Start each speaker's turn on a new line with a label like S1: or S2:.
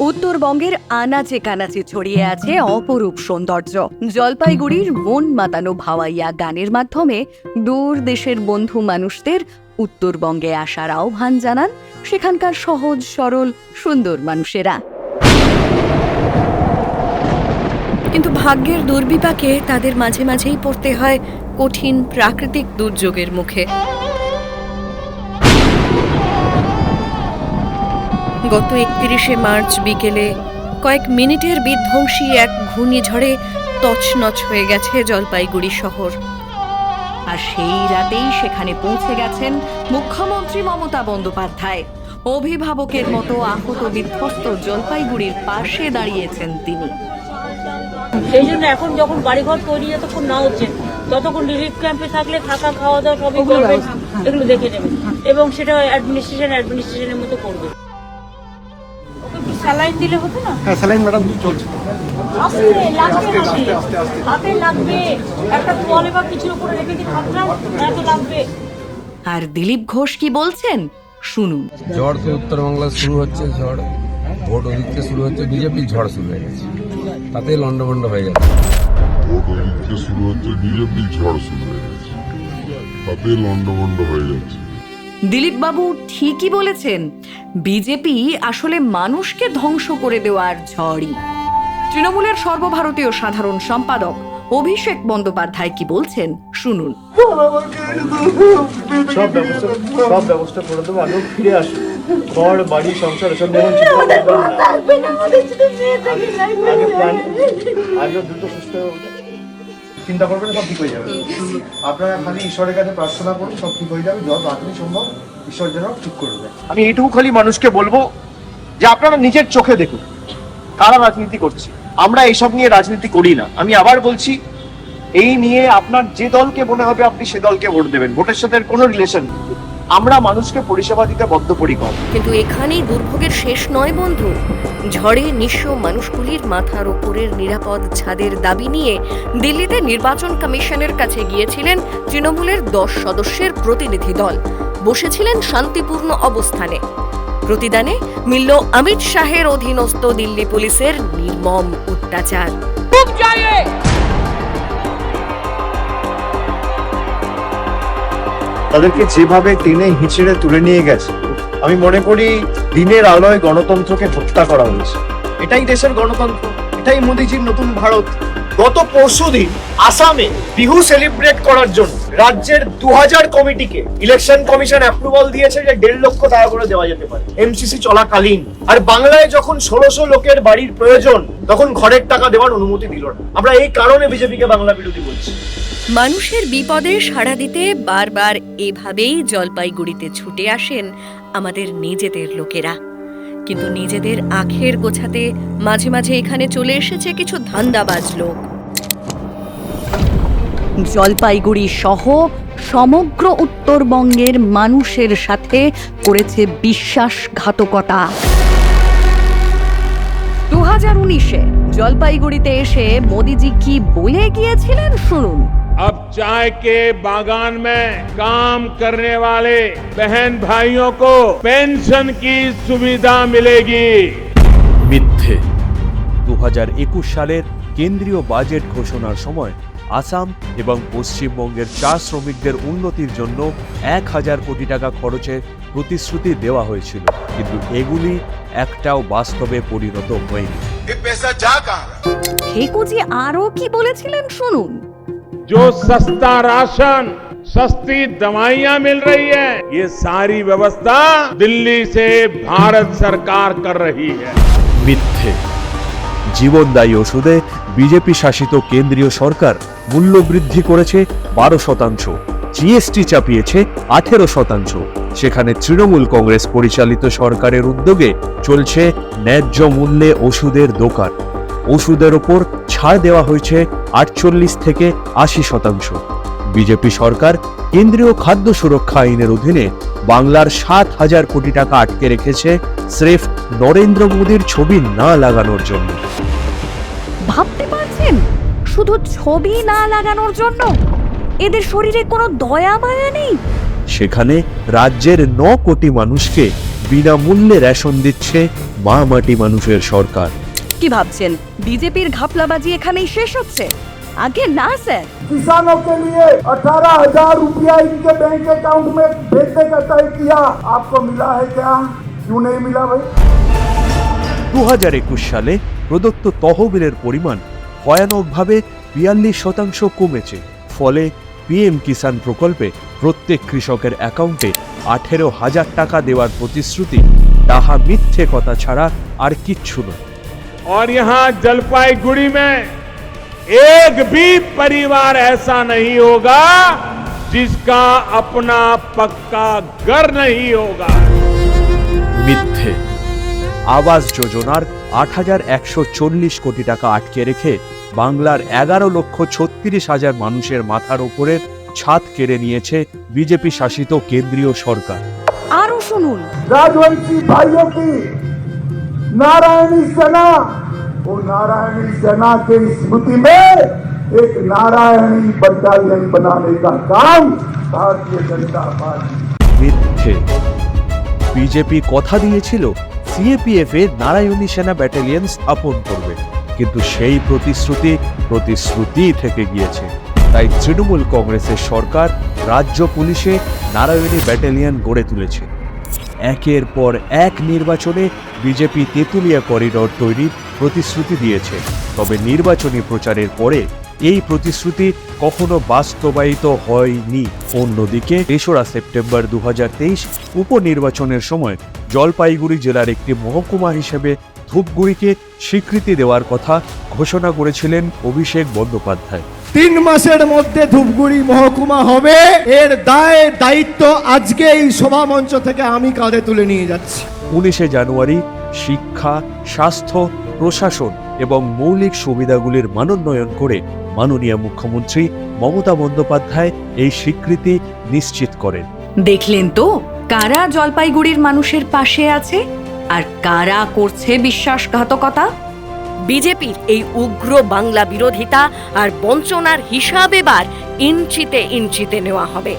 S1: উত্তরবঙ্গের আনাচে কানাচে ছড়িয়ে আছে অপরূপ সৌন্দর্য। জলপাইগুড়ির মন মাতানো ভাওয়াইয়া গানের মাধ্যমে দূর দেশের বন্ধু মানুষদের উত্তরবঙ্গে আসার আহ্বান জানান সেখানকার সহজ, সরল, সুন্দর মানুষেরা। কিন্তু ভাগ্যের দুর্বিপাকে তাদের মাঝে মাঝেই পড়তে হয় কঠিন প্রাকৃতিক দুর্যোগের মুখে। গত একত্রিশে মার্চ বিকেলে কয়েক মিনিটের বিধ্বংসী এক ঘূর্ণিঝড়ে তছনছ হয়ে গেছে জলপাইগুড়ি শহর। আর সেই রাতেই সেখানে পৌঁছে গেছেন মুখ্যমন্ত্রী মমতা বন্দ্যোপাধ্যায়। অভিভাবকের মতো আহত বিধ্বস্ত জলপাইগুড়ির পাশে দাঁড়িয়েছেন তিনি।
S2: সেই জন্য এখন যখন বাড়িঘর তৈরি যতক্ষণ না হচ্ছে। ততক্ষণ রিলিফ ক্যাম্পে থাকলে থাকা খাওয়া দাওয়া সবই করবে এগুলো দেখে নেবে। এবং সেটা অ্যাডমিনিস্ট্রেশন অ্যাডমিনিস্ট্রেশনের মতো করবে। স্যালাইন দিলে হতো না?
S3: হ্যাঁ স্যালাইন ম্যাডাম চলছে।
S2: আস্তে লাগবে হাতে। হাতে লাগবে। একটা তোয়ালে বা কিছুর উপরে রেখে দিয়ে থাকলাম এত লাগবে।
S1: আর দিলীপ ঘোষ কি বলছেন? শুনুন।
S4: ঝড় তো উত্তরবাংলা শুরু হচ্ছে ঝড় ভোট ওদিক থেকে শুরু হচ্ছে বিজেপির ঝড় শুরু হয়ে গেছে। তাতেই লন্ডভন্ড হয়ে যাচ্ছে
S5: ভোট ওদিকে শুরু হচ্ছে বিজেপির ঝড় শুরু হয়ে গেছে। তাতে লন্ডভন্ড হয়ে যাচ্ছে।
S1: দিলীপ বাবু ঠিকই বলেছেন বিজেপি আসলে মানুষকে ধ্বংস করে দেওয়ার ঝড়ই। তৃণমূলের সর্বভারতীয় সাধারণ সম্পাদক অভিষেক বন্দ্যোপাধ্যায় কি বলছেন শুনুন।
S3: সব ব্যবস্থা সব ব্যবস্থা করে দেবো আমিও ফিরে আসব ঘর বাড়ি সংসার এসব আগে প্ল্যান আগে দ্রুত সুস্থ। চিন্তা করবেন সব ঠিক হয়ে যাবে। আপনারা খালি ঈশ্বরের কাছে প্রার্থনা করুন সব ঠিক হয়ে যাবে। যত তাড়াতাড়ি সম্ভব ঈশ্বর যেন ঠিক করে দেয়। আমি এইটুকু খালি মানুষকে বলব যে আপনারা নিজের চোখে দেখুন কারা রাজনীতি করছে। আমরা এইসব নিয়ে রাজনীতি করি না। আমি আবার বলছি এই নিয়ে আপনার যে দলকে মনে হবে আপনি সে দলকে ভোট দেবেন। ভোটের সাথে কোনো রিলেশন নেই। আমরা মানুষকে পরিষেবা দিতে বদ্ধপরিকর।
S1: কিন্তু এখানেই দুর্ভোগের শেষ নয় বন্ধু। ঝড়ে নিঃস্ব মানুষগুলির মাথার ওপরের নিরাপদ ছাদের দাবি নিয়ে দিল্লিতে নির্বাচন কমিশনের কাছে গিয়েছিলেন তৃণমূলের দশ সদস্যের প্রতিনিধি দল। বসেছিলেন শান্তিপূর্ণ অবস্থানে। প্রতিদানে মিলল অমিত শাহের অধীনস্থ দিল্লি পুলিশের নির্মম অত্যাচার।
S3: তাদেরকে যেভাবে টেনে হিঁচড়ে তুলে নিয়ে গেছে, আমি মনে করি দিনের আলোয় গণতন্ত্রকে হত্যা করা হয়েছে। এটাই দেশের গণতন্ত্র, এটাই মোদিজির নতুন ভারত। গত পরশুদিন আসামে বিহু সেলিব্রেট করার জন্য রাজ্যের দু হাজার কমিটিকে ইলেকশন কমিশন অ্যাপ্রুভাল দিয়েছে যে দেড় লক্ষ টাকা করে দেওয়া যেতে পারে এমসিসি চলাকালীন। আর বাংলায় যখন ষোলোশো লোকের বাড়ির প্রয়োজন, তখন ঘরের টাকা দেওয়ার অনুমতি দিল না। আমরা এই কারণে বিজেপিকে বাংলা বিরোধী বলছি।
S1: মানুষের বিপদে সাড়া দিতে বারবার এভাবেই জলপাইগুড়িতে ছুটে আসেন আমাদের নিজেদের লোকেরা। কিন্তু নিজেদের আখের গোছাতে মাঝে মাঝে এখানে চলে এসেছে কিছু ধান্দাবাজ লোক। জলপাইগুড়ি সহ সমগ্র উত্তরবঙ্গের মানুষের সাথে করেছে বিশ্বাসঘাতকতা। দু হাজার উনিশে জলপাইগুড়িতে এসে মোদিজি কি বলে গিয়েছিলেন শুনুন।
S6: अब चाय के बागान में काम करने वाले बहन भाइयों को पेंशन की सुविधा मिलेगी
S7: মিথ্যে দু সালের কেন্দ্রীয় বাজেট ঘোষণার সময় আসাম এবং পশ্চিমবঙ্গের চা শ্রমিকদের উন্নতির জন্য এক হাজার কোটি টাকা খরচের প্রতিশ্রুতি দেওয়া হয়েছিল কিন্তু এগুলি একটাও বাস্তবে পরিণত হয়নি
S1: ঠেকুজি আরও কি বলেছিলেন শুনুন
S6: जो सस्ता राशन सस्ती दवाइयां मिल रही है ये सारी व्यवस्था दिल्ली से भारत सरकार कर रही है
S7: মিথ্যে জীবনদায়ী ওষুধে বিজেপি শাসিত কেন্দ্রীয় সরকার মূল্য বৃদ্ধি করেছে বারো শতাংশ জিএসটি চাপিয়েছে আঠেরো শতাংশ সেখানে তৃণমূল কংগ্রেস পরিচালিত সরকারের উদ্যোগে চলছে ন্যায্য মূল্যে ওষুধের দোকান ওষুধের ওপর ছাড় দেওয়া হয়েছে আটচল্লিশ থেকে আশি শতাংশ। বিজেপি সরকার কেন্দ্রীয় খাদ্য সুরক্ষা আইনের অধীনে বাংলার সাত হাজার কোটি টাকা আটকে রেখেছে স্রেফ নরেন্দ্র মোদীর ছবি না লাগানোর জন্য।
S1: ভাবতে পারছেন? শুধু ছবি না লাগানোর জন্য? এদের শরীরে কোনো দয়া মায়া নেই?
S7: সেখানে রাজ্যের ন কোটি মানুষকে বিনামূল্যে রেশন দিচ্ছে মা মাটি মানুষের সরকার।
S8: কি ভাবছেন বিজেপির ঘাপলাবাজি এখানেই শেষ হচ্ছে আগে না স্যার
S9: किसानों के लिए अठारह हजार रुपया इनके बैंक अकाउंट में भेजने का तय किया आपको मिला है क्या क्यों नहीं मिला भाई
S7: দু হাজার একুশ সালে প্রদত্ত তহবিলের পরিমাণ ভয়ানকভাবে বিয়াল্লিশ শতাংশ কমেছে ফলে পিএম কিষাণ প্রকল্পে প্রত্যেক কৃষকের অ্যাকাউন্টে আঠেরো হাজার টাকা দেওয়ার প্রতিশ্রুতি তাহা মিথ্যে কথা ছাড়া আর কিচ্ছু নয়
S6: और यहाँ जलपाईगुड़ी में एक भी परिवार ऐसा नहीं होगा जिसका अपना पक्का घर नहीं होगा
S7: মিথ্যে আবাস যোজনার আট হাজার একশো চল্লিশ কোটি টাকা আটকে রেখে বাংলার এগারো লক্ষ ছত্রিশ হাজার মানুষের মাথার ওপরের ছাদ কেড়ে নিয়েছে বিজেপি শাসিত কেন্দ্রীয় সরকার
S8: আরো শুনুন
S9: राजवंशी भाइयों की नारायणी सेना वो नारायणी सेना के स्मृति में एक नारायणी बटालियन बनाने का काम भारतीय जनता पार्टी
S7: মিথ্যে বিজেপি কথা দিয়েছিল সিএপিএফ এ নারায়ণী সেনা ব্যাটালিয়ন স্থাপন করবে কিন্তু সেই প্রতিশ্রুতি প্রতিশ্রুতি থেকে গিয়েছে তাই তৃণমূল কংগ্রেসের সরকার রাজ্য পুলিশে নারায়ণী ব্যাটালিয়ন গড়ে তুলেছে একের পর এক নির্বাচনে বিজেপি তেঁতুলিয়া করিডর তৈরির প্রতিশ্রুতি দিয়েছে। তবে নির্বাচনী প্রচারের পরে এই প্রতিশ্রুতি কখনো বাস্তবায়িত হয়নি। অন্যদিকে তেসরা সেপ্টেম্বর দু হাজার তেইশ উপনির্বাচনের সময় জলপাইগুড়ি জেলার একটি মহকুমা হিসেবে ধূপগুড়িকে স্বীকৃতি দেওয়ার কথা ঘোষণা করেছিলেন অভিষেক বন্দ্যোপাধ্যায়।
S10: তিন মাসের মধ্যে ধূপগুড়ি মহকুমা হবে। এর দায় দায়িত্ব আজকে এই সভা মঞ্চ থেকে আমি কাঁধে তুলে নিয়ে যাচ্ছি।
S7: উনিশে জানুয়ারি শিক্ষা স্বাস্থ্য প্রশাসন এবং মৌলিক সুবিধাগুলির মানোন্নয়ন করে মাননীয় মুখ্যমন্ত্রী মমতা বন্দ্যোপাধ্যায় এই স্বীকৃতি নিশ্চিত করেন।
S8: দেখলেন তো কারা জলপাইগুড়ির মানুষের পাশে আছে? আর কারা করছে বিশ্বাসঘাতকতা?
S1: বিজেপির এই উগ্র বাংলা বিরোধিতা আর বঞ্চনার হিসাব এবার ইঞ্চিতে ইঞ্চিতে নেওয়া হবে।